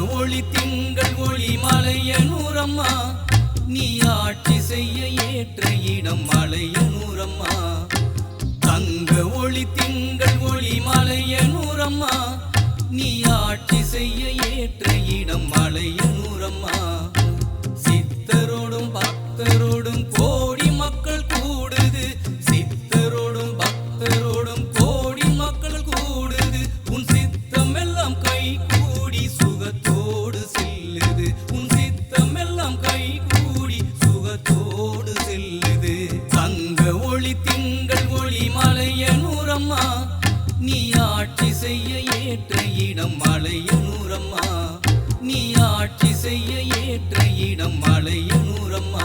ஒளி திங்கள் ஒளி மலையனூரம்மா நீ ஆட்சி செய்ய ஏற்ற இடம் மலைய நூறம்மா. தங்க ஒளி திங்கள் செய்ய ஏற்ற இடம் மலையனூரம்மா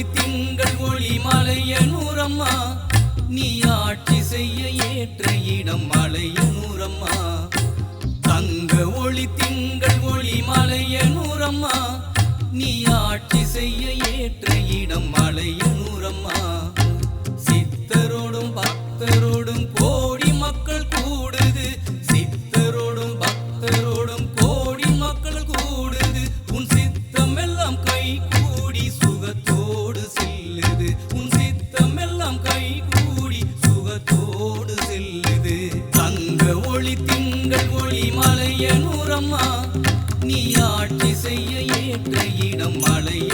ஒளி திங்கள் ஒளி மலையனூரம்மா நீ ஆட்சி செய்ய ஏற்ற இடம் மலையனூரம்மா செல்லுது. தங்க ஒளி திங்கள் ஒளி மலைய நூறம்மா நீ ஆட்சி செய்ய ஏற்ற இடம் மலைய